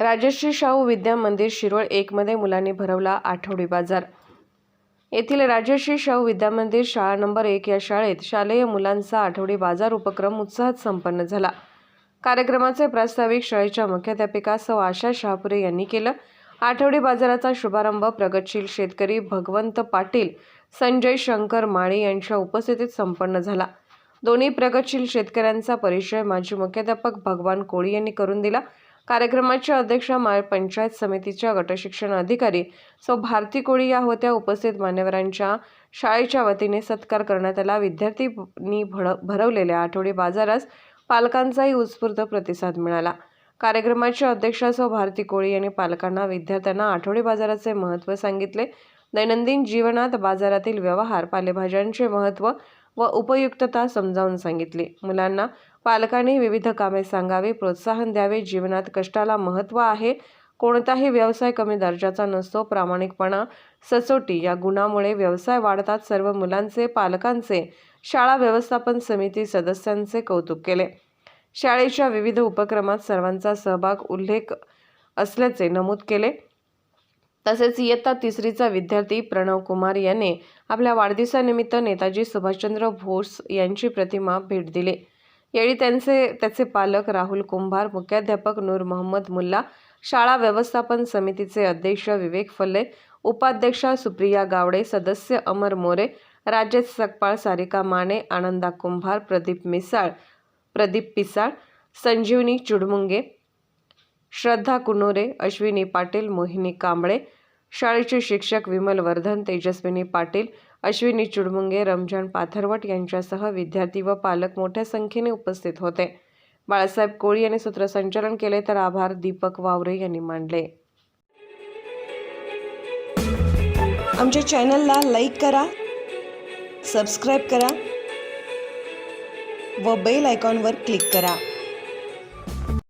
राजश्री शाहू विद्या मंदिर शिरोळ एकमध्ये मुलांनी भरवला आठवडी बाजार. येथील राजश्री शाहू विद्या मंदिर शाळा नंबर एक या शाळेत शालेय मुलांचा आठवडी बाजार उपक्रम उत्साहात संपन्न झाला. कार्यक्रमाचे प्रास्ताविक शाळेच्या मुख्याध्यापिका सौ आशा शहापुरे यांनी केलं. आठवडी बाजाराचा शुभारंभ प्रगतशील शेतकरी भगवंत पाटील संजय शंकर माळी यांच्या उपस्थितीत संपन्न झाला. दोन्ही प्रगतशील शेतकऱ्यांचा परिचय माजी मुख्याध्यापक भगवान कोळी यांनी करून दिला. कार्यक्रमाच्या अध्यक्षा माळ पंचायत समितीच्या गटशिक्षण अधिकारी सौ भारती कोळी या होत्या उपस्थित मान्यवरांच्या शाळेच्या वतीने सत्कार करण्यात आला. विद्यार्थ्यांनी भड भरवलेल्या आठवडी बाजारास पालकांचाही उत्स्फूर्त प्रतिसाद मिळाला. कार्यक्रमाच्या अध्यक्षा सौ भारती कोळी यांनी पालकांना विद्यार्थ्यांना आठवडी बाजाराचे महत्त्व सांगितले. दैनंदिन जीवनात बाजारातील व्यवहार पालेभाज्यांचे महत्त्व व उपयुक्तता समजावून सांगितली. मुलांना पालकांनी विविध कामे सांगावी प्रोत्साहन द्यावे. जीवनात कष्टाला महत्त्व आहे. कोणताही व्यवसाय कमी दर्जाचा नसतो. प्रामाणिकपणा सचोटी या गुणामुळे व्यवसाय वाढतात. सर्व मुलांचे पालकांचे शाळा व्यवस्थापन समिती सदस्यांचे कौतुक केले. शाळेच्या विविध उपक्रमात सर्वांचा सहभाग उल्लेख असल्याचे नमूद केले. तसेच इयत्ता तिसरीचा विद्यार्थी प्रणव कुमार याने आपल्या वाढदिवसानिमित्त नेताजी सुभाषचंद्र बोस यांची प्रतिमा भेट दिली. यावेळी त्यांचे त्याचे पालक राहुल कुंभार मुख्याध्यापक नूर मोहम्मद मुल्ला शाळा व्यवस्थापन समितीचे अध्यक्ष विवेक फल्ले उपाध्यक्षा सुप्रिया गावडे सदस्य अमर मोरे राज्य सकपाळ सारिका माने आनंदा कुंभार प्रदीप मिसाळ प्रदीप पिसाळ संजीवनी चुडमुंगे श्रद्धा कुनोरे अश्विनी पाटील मोहिनी कांबळे शाळेचे शिक्षक विमल वर्धन तेजस्विनी पाटील अश्विनी चुडमुंगे रमजान पाथरवट यांच्यासह विद्यार्थी व पालक मोठ्या संख्येने उपस्थित होते. बाळासाहेब कोळी यांनी सूत्रसंचालन केले तर आभार दीपक वावरे यांनी मानले. आमच्या चॅनलला लाईक करा सबस्क्राईब करा व बेल आयकॉनवर क्लिक करा.